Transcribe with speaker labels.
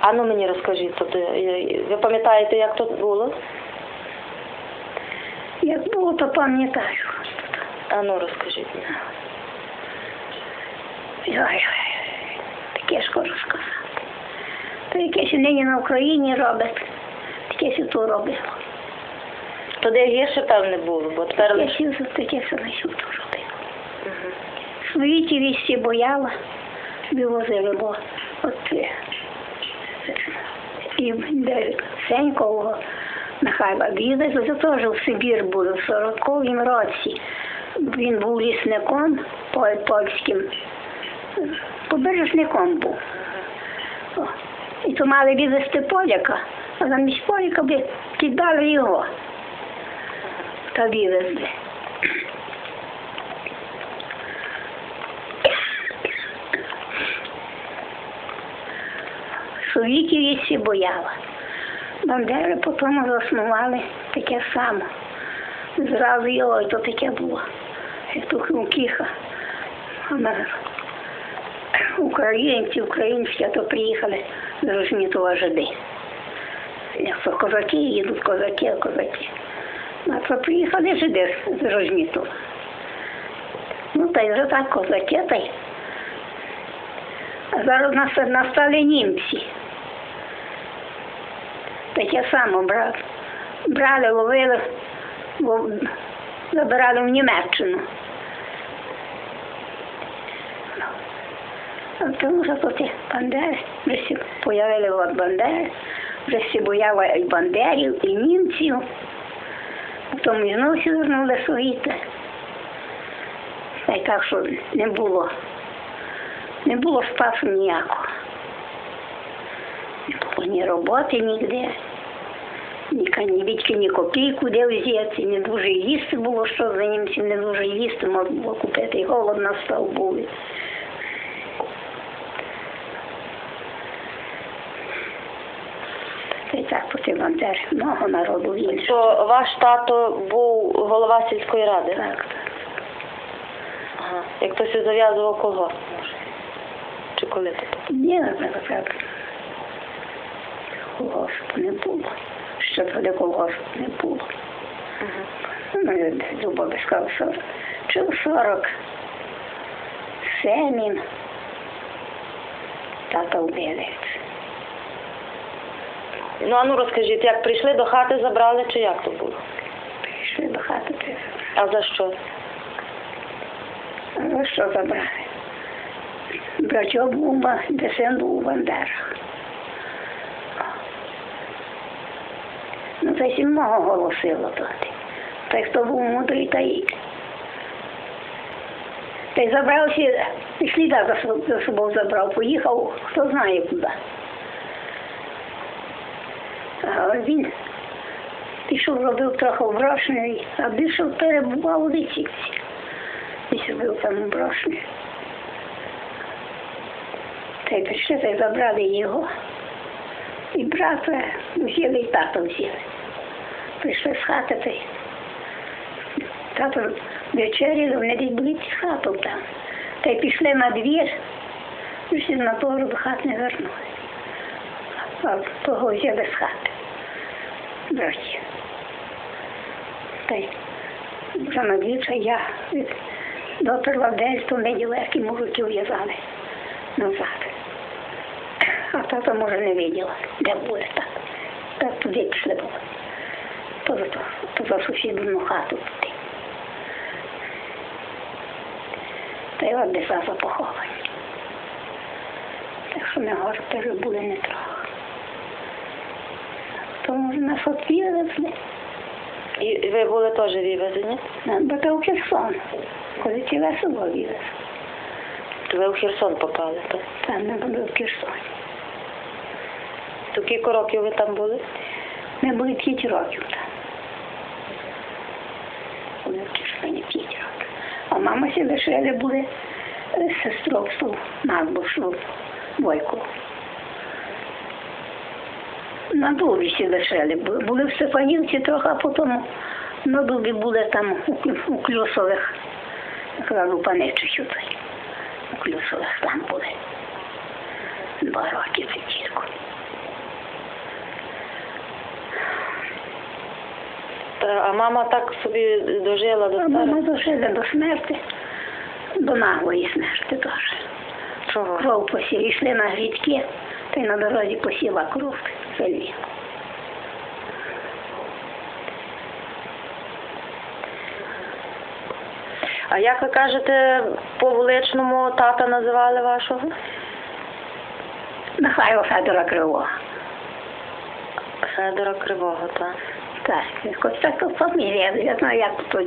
Speaker 1: А ну мені розкажіть, тобто, ви пам'ятаєте, як тут було?
Speaker 2: Як було, то пам'ятаю.
Speaker 1: А ну розкажіть мені.
Speaker 2: Ой, таке ж хочу сказати. То якесь нині на Україні робить, таке сі тут робило.
Speaker 1: Туди гірше, певне, було, бо тепер лише...
Speaker 2: сі таке сі на сюди робило.
Speaker 1: Мгм.
Speaker 2: Свої ті вісті бояла, вивозили, бо от е, і Сенькового Михайла це теж в Сибір були в 40-му році. Він був лісником польським, побережником був. І то мали відвезти поляка, а замість поляка би кидали його та відвезли. Совітів всі бояла. Бандери потім заснували таке саме. Зразу його то таке було. Як то Хрумкіха. А на українці, українські, а то приїхали з Рожнітова жиди. Як то козаки їдуть, козаки, а козаки. А то приїхали жиди з Рожнітова. Ну, та й вже так козаки, та й. А зараз нас- настали німці. Таке саме брали. Брали, ловили, забирали в Німеччину. Тому що тут бандери, вже всі появили от бандери, вже всі бояли і бандерів, і німців. Потім і знову всі вернули свої. Та й так, що не було. Не було спасу ніякого. Не було ні роботи ніде, ні, ка- ні відки, ні копійку де взяти, не дуже їсти було, що за німців не дуже їсти можна було купити, і голод настав був. Та й так по цій бандері много народу іншого.
Speaker 1: То ваш тато був голова сільської ради?
Speaker 2: Так, так.
Speaker 1: Ага. Як хтось зав'язував колгосп, може? Чи коли то?
Speaker 2: Ні, не так. Колгоспу не було. Ще тоді колгоспу не було. Ну, Люба би сказала, що чи в 40 семін тата вбили.
Speaker 1: Ну, а ну розкажіть, як прийшли до хати, забрали, чи як то було?
Speaker 2: Прийшли до хати, це
Speaker 1: А за що?
Speaker 2: ну що забрали? Братьок був, де син був у Бандерах. Ну, це сім много голосило тоді. Та хто був мудрий, та й та й забрався, і сліда за, собою забрав, поїхав, хто знає куди. А він пішов, робив трохи в Брошні, а більше перебував у Лисівці. І робив там у Брошні. Та й прийшли, та й забрали його. І брата взяли, і тата взяли. Прийшли з хати, та тато вечеряли, вони десь з хату там. Та й пішли на двір, пішли на того до хат не вернули. А того взяли з хати. Браті. Та й вже на двір, я від то мені легкі мужики в'язали назад. А тата, може, не виділа, де були так. Так туди пішли були. То за, то, то за сусідну хату туди. Та й от десь за поховані. Так що ми гори перебули не трохи. То може нас от вивезли.
Speaker 1: І ви були теж вивезені?
Speaker 2: Бо Херсон. Коли ці весело вивезли.
Speaker 1: То ви в Херсон попали, так?
Speaker 2: Там ми були в Херсоні.
Speaker 1: То кілька років ви там були?
Speaker 2: Ми були 5 років там. Були в Херсоні 5 років. А мама сі лишили були е, сестрою Магбушу Бойку. На дубі сі лишили. Були в Степанівці трохи, а потім на дубі були там у, Клю- Клюсових, якраз у той. У Клюсових там були. два роки це тільки.
Speaker 1: Та, а мама так собі дожила до
Speaker 2: А мама дожила до смерти, до наглої смерти теж.
Speaker 1: Чого?
Speaker 2: Кров посіла, йшли на грідки, та й на дорозі посіла кров в селі.
Speaker 1: А як ви кажете, по вуличному тата називали вашого?
Speaker 2: Михайло Федора Кривого.
Speaker 1: Федора Кривого, так.
Speaker 2: Так, якось так то фамілія, я знаю, як то